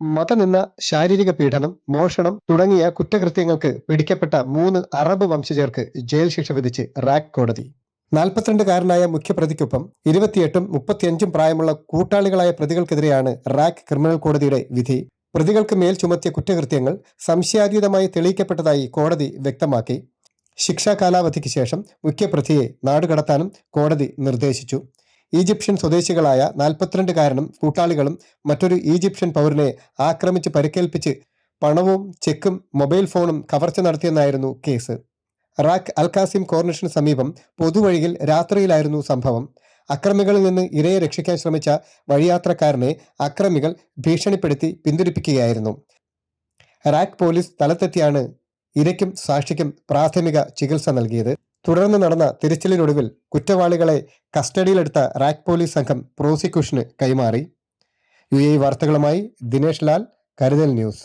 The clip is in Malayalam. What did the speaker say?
മതനിന്ന ശാരീരിക പീഡനം മോഷണം തുടങ്ങിയ കുറ്റകൃത്യങ്ങൾക്ക് പിടിക്കപ്പെട്ട മൂന്ന് അറബ് വംശജർക്ക് ജയിൽ ശിക്ഷ വിധിച്ച് റാക് കോടതി. നാൽപ്പത്തിരണ്ടുകാരനായ മുഖ്യപ്രതിക്കൊപ്പം ഇരുപത്തിയെട്ടും മുപ്പത്തിയഞ്ചും പ്രായമുള്ള കൂട്ടാളികളായ പ്രതികൾക്കെതിരെയാണ് റാക് ക്രിമിനൽ കോടതിയുടെ വിധി. പ്രതികൾക്ക് മേൽ ചുമത്തിയ കുറ്റകൃത്യങ്ങൾ സംശയാതീതമായി തെളിയിക്കപ്പെട്ടതായി കോടതി വ്യക്തമാക്കി. ശിക്ഷാ കാലാവധിക്ക് ശേഷം മുഖ്യപ്രതിയെ നാടുകടത്താനും കോടതി നിർദ്ദേശിച്ചു. ഈജിപ്ഷ്യൻ സ്വദേശികളായ നാൽപ്പത്തിരണ്ടുകാരനും കൂട്ടാളികളും മറ്റൊരു ഈജിപ്ഷ്യൻ പൗരനെ ആക്രമിച്ച് പരിക്കേൽപ്പിച്ച് പണവും ചെക്കും മൊബൈൽ ഫോണും കവർച്ച നടത്തിയെന്നായിരുന്നു കേസ്. റാക്ക് അൽകാസിം കോർണേഷന് സമീപം പൊതുവഴിയിൽ രാത്രിയിലായിരുന്നു സംഭവം. അക്രമികളിൽ നിന്ന് ഇരയെ രക്ഷിക്കാൻ ശ്രമിച്ച വഴിയാത്രക്കാരനെ അക്രമികൾ ഭീഷണിപ്പെടുത്തി പിന്തിരിപ്പിക്കുകയായിരുന്നു റാക്ക് പോലീസ് സ്ഥലത്തെത്തിയാണ് ഇരയ്ക്കും സാക്ഷിക്കും പ്രാഥമിക ചികിത്സ നൽകിയത്. തുടർന്ന് നടന്ന തിരച്ചിലിനൊടുവിൽ കുറ്റവാളികളെ കസ്റ്റഡിയിലെടുത്ത റാക് പോലീസ് സംഘം പ്രോസിക്യൂഷന് കൈമാറി. യു എ വാർത്തകളുമായി ദിനേഷ് ലാൽ കരുതൽ ന്യൂസ്.